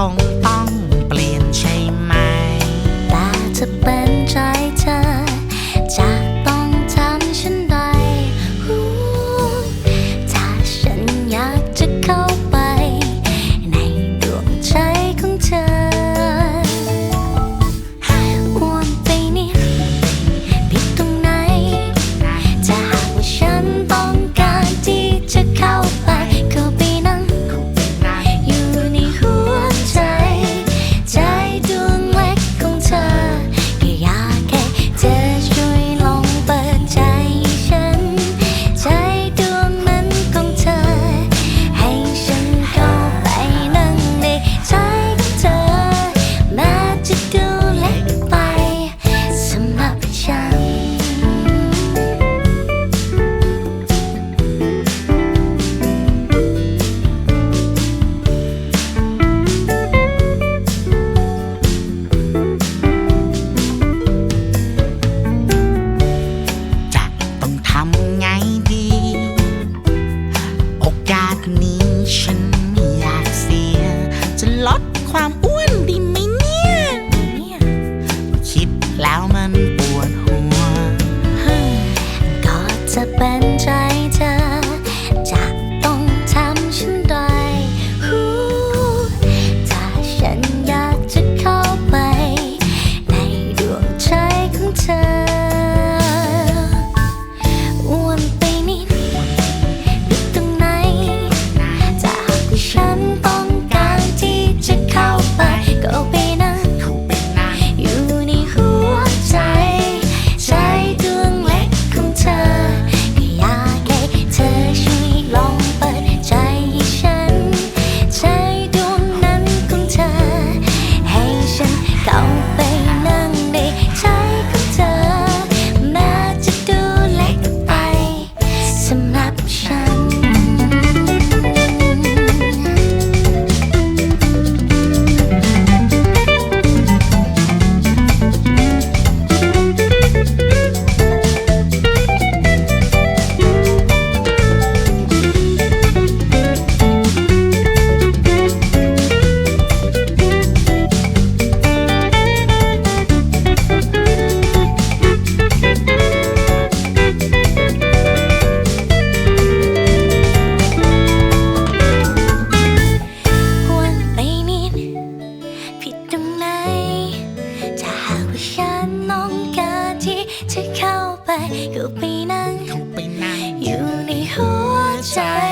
คงต้องเปลี่ยนใช่ไหมตาจะเป็น กาศนี้ฉันไม่อยากเสีย จะลดความอ้วนดีไหมเนี่ย คิดแล้วมัน Open. sunshine.